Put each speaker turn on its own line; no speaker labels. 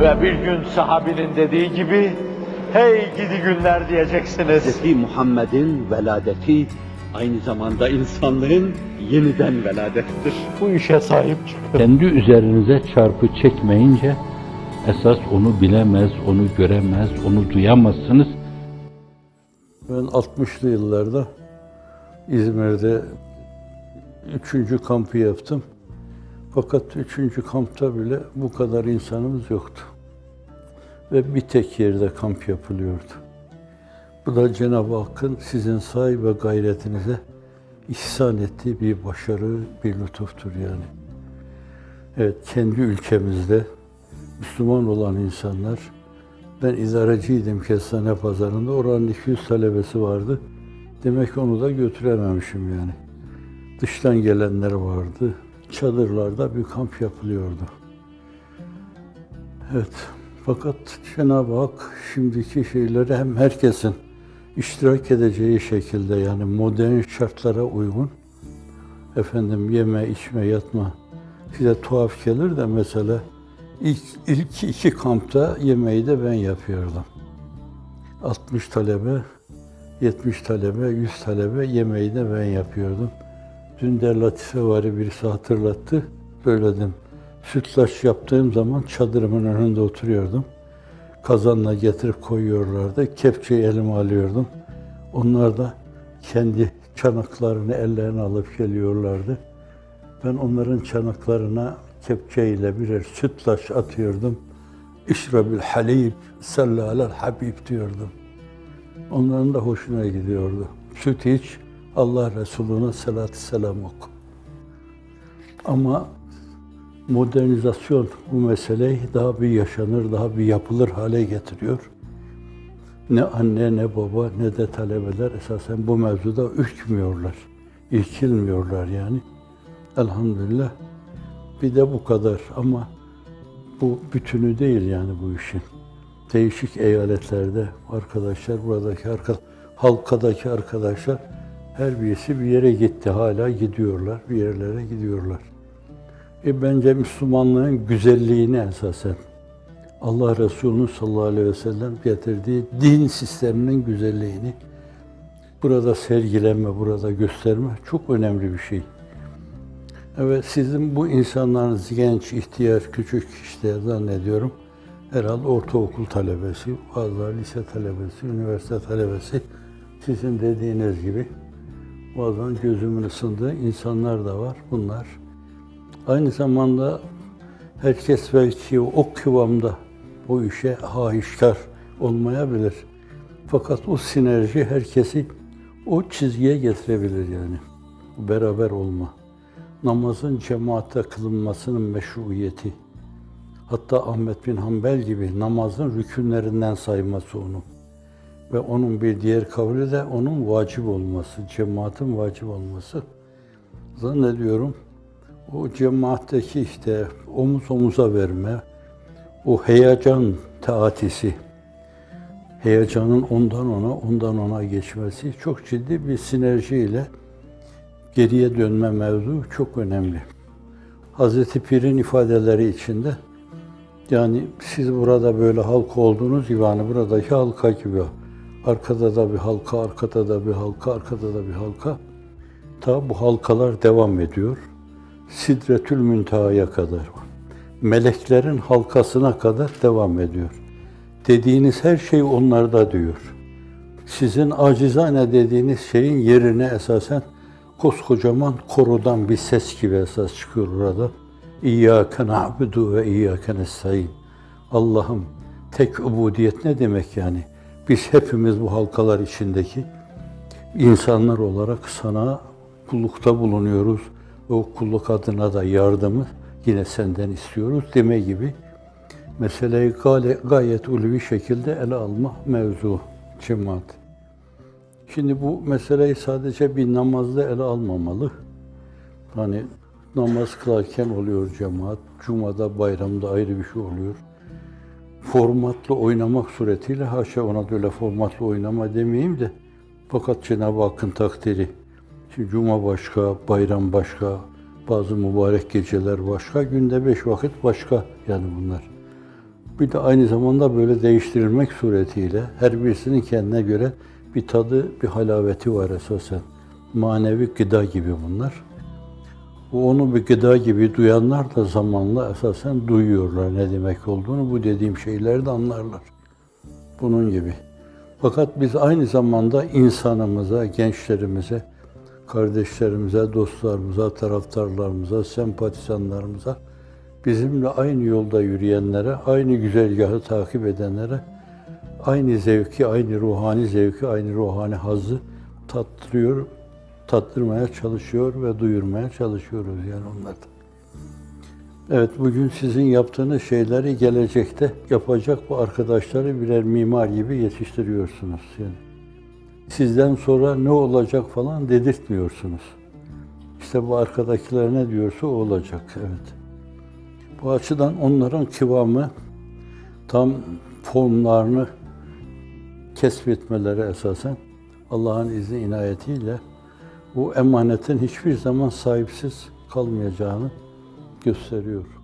Ve bir gün sahabinin dediği gibi, hey gidi günler diyeceksiniz.
Hz. Muhammed'in veladeti aynı zamanda insanlığın yeniden veladettir.
Bu işe sahip çıkın.
Kendi üzerinize çarpı çekmeyince esas onu bilemez, onu göremez, onu duyamazsınız.
Ben 60'lı yıllarda İzmir'de üçüncü kampı yaptım. Fakat üçüncü kampta bile bu kadar insanımız yoktu. Ve bir tek yerde kamp yapılıyordu. Bu da Cenab-ı Hakk'ın sizin say ve gayretinize ihsan ettiği bir başarı, bir lütuftur yani. Evet, kendi ülkemizde Müslüman olan insanlar, ben idareciydim kestane pazarında, oranın 200 talebesi vardı. Demek onu da götürememişim yani. Dıştan gelenler vardı. Çadırlarda bir kamp yapılıyordu. Evet. Fakat Cenab-ı Hak şimdiki şeyleri hem herkesin iştirak edeceği şekilde yani modern şartlara uygun efendim yeme, içme, yatma size tuhaf gelir de mesela ilk, ilk iki kampta yemeği de ben yapıyordum. 60 talebe, 70 talebe, 100 talebe yemeği de ben yapıyordum. Dün de Latife var birisi hatırlattı. Söyledim. Sütlaç yaptığım zaman çadırımın önünde oturuyordum. Kazanla getirip koyuyorlardı. Kepçeyi elime alıyordum. Onlar da kendi çanaklarını ellerine alıp geliyorlardı. Ben onların çanaklarına kepçeyle birer sütlaç atıyordum. İşrabil halib, sallalel habib diyordum. Onların da hoşuna gidiyordu. Süt iç, Allah Resulü'ne salatü selam oku. Ama modernizasyon bu meseleyi daha bir yaşanır, daha bir yapılır hale getiriyor. Ne anne, ne baba, ne de talebeler esasen bu mevzuda ürkmüyorlar, irkilmiyorlar yani. Elhamdülillah. Bir de bu kadar ama bu bütünü değil yani bu işin. Değişik eyaletlerde arkadaşlar, buradaki arka, halkadaki arkadaşlar her birisi bir yere gitti, hala gidiyorlar, bir yerlere gidiyorlar. E bence Müslümanlığın güzelliğini esasen Allah Resulü sallallahu aleyhi ve sellem getirdiği din sisteminin güzelliğini burada sergileme, burada gösterme çok önemli bir şey. Evet sizin bu insanlarınız genç, ihtiyar, küçük işte zannediyorum herhalde ortaokul talebesi, bazıları lise talebesi, üniversite talebesi sizin dediğiniz gibi bazen gözümün ısındığı insanlar da var. Bunlar aynı zamanda herkes belki o kıvamda bu işe hahişkar olmayabilir. Fakat o sinerji herkesi o çizgiye getirebilir yani. Beraber olma. Namazın cemaatte kılınmasının meşruiyeti. Hatta Ahmet bin Hanbel gibi namazın rükünlerinden sayması onu. Ve onun bir diğer kavli de onun vacip olması, cemaatin vacip olması. Zannediyorum o cemaatteki işte omuz omuza verme, o heyecan taatisi, heyecanın ondan ona, ondan ona geçmesi çok ciddi bir sinerjiyle geriye dönme mevzu çok önemli. Hazreti Pir'in ifadeleri içinde yani siz burada böyle halka olduğunuz gibi hani buradaki halka gibi arkada da bir halka, arkada da bir halka, arkada da bir halka. Ta bu halkalar devam ediyor. Sidretül Münteha'ya kadar. Meleklerin halkasına kadar devam ediyor. Dediğiniz her şey onlarda diyor. Sizin acizane dediğiniz şeyin yerine esasen koskocaman korudan bir ses gibi esas çıkıyor burada. İyyâke na'budu ve iyyâke nestaîn. Allah'ım tek ubudiyet ne demek yani? Biz hepimiz bu halkalar içindeki insanlar olarak sana kullukta bulunuyoruz. O kulluk adına da yardımı yine senden istiyoruz deme gibi meseleyi gayet ulvi şekilde ele alma mevzu cemaat. Şimdi bu meseleyi sadece bir namazda ele almamalı. Hani namaz kılarken oluyor cemaat, cumada, bayramda ayrı bir şey oluyor. Formatlı oynamak suretiyle, haşa ona da öyle formatlı oynama demeyeyim de, fakat Cenab-ı Hakk'ın takdiri. Şimdi cuma başka, bayram başka, bazı mübarek geceler başka, günde beş vakit başka yani bunlar. Bir de aynı zamanda böyle değiştirilmek suretiyle her birisinin kendine göre bir tadı, bir halaveti var esasen. Manevi gıda gibi bunlar. Bu onu bir gıda gibi duyanlar da zamanla esasen duyuyorlar ne demek olduğunu. Bu dediğim şeyleri de anlarlar. Bunun gibi. Fakat biz aynı zamanda insanımıza, gençlerimize, kardeşlerimize, dostlarımıza, taraftarlarımıza, sempatizanlarımıza, bizimle aynı yolda yürüyenlere, aynı güzergahı takip edenlere aynı zevki, aynı ruhani zevki, aynı ruhani hazzı tattırıyor, tattırmaya çalışıyor ve duyurmaya çalışıyoruz yani onlardan. Evet, bugün sizin yaptığınız şeyleri gelecekte yapacak bu arkadaşları birer mimar gibi yetiştiriyorsunuz. Yani sizden sonra ne olacak falan dedirtmiyorsunuz. İşte bu arkadakiler ne diyorsa o olacak, evet. Bu açıdan onların kıvamı, tam formlarını kesbetmeleri esasen Allah'ın izni inayetiyle bu emanetin hiçbir zaman sahipsiz kalmayacağını gösteriyor.